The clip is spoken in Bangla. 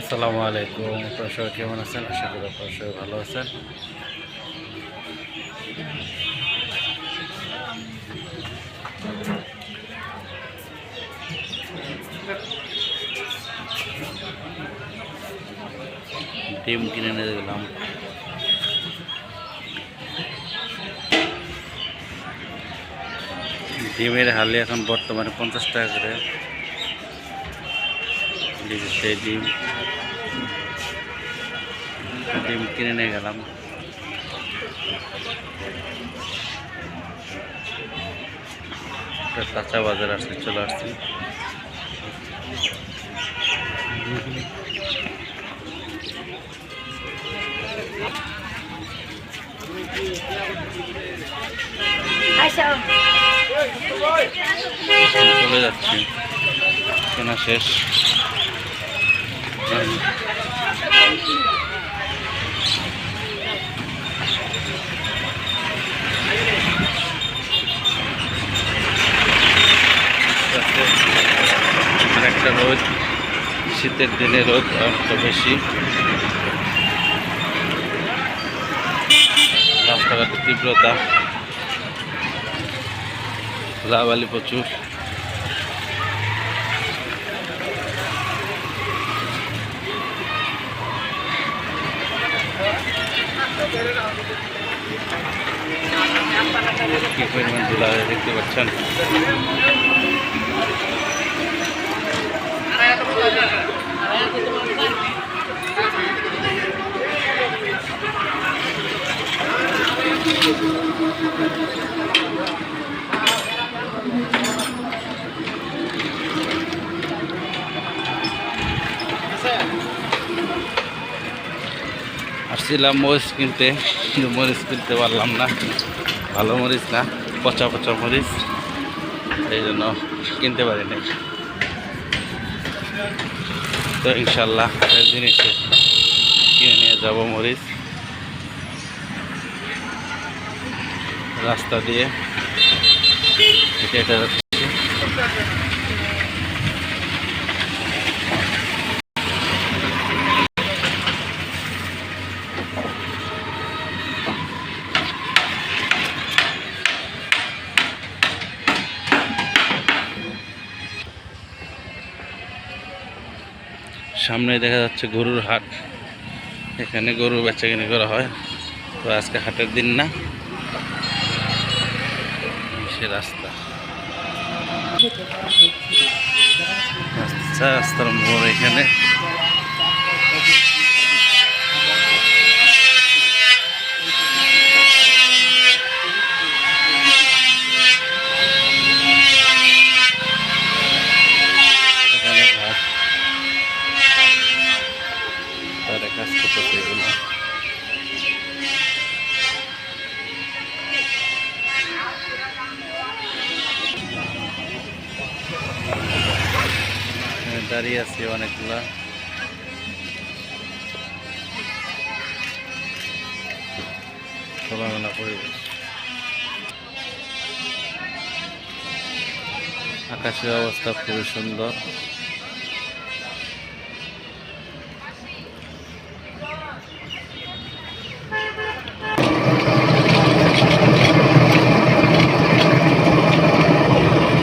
আসসালামু আলাইকুম। আপনারা সবাই কেমন আছেন? আশা করি আপনারা সবাই ভালো আছেন। ডিম কিনে নিয়ে গেলাম। ডিমের হালি এখন বর্তমানে পঞ্চাশ টাকা করে। যে সেই ডিম ডিম কিনে নিয়ে গেলাম। একটা কাঁচা বাজার আসছে চলে আসছি। চলে যাচ্ছি। কেনা শেষ। একটা রোদ শীতের দিনে রোদ অনেকটা বেশি। রাস্তাঘাটের তীব্রতা। লাভালি প্রচুর। কি পরিমাণ ধুলা হয় দেখতে পাচ্ছেন আসছিলাম মরিচ কিনতে কিন্তু মরিচ কিনতে পারলাম না ভালো মরিচ না, পচা পচা মরিচ, এই জন্য কিনতে পারিনি তো ইনশাল্লাহ এসে কিনে নিয়ে যাব মরিচ। রাস্তা দিয়ে হেঁটে সামনে দেখা যাচ্ছে গরুর হাট। এখানে গরু বেচা কিনে করা হয়। তো আজকে হাটের দিন না। সে রাস্তা রাস্তা। রাস্তার মোড় এখানে। দাঁড়িয়ে আছে অনেকগুলা। খোলামেলা পরিবেশ। আকাশের অবস্থা খুবই সুন্দর।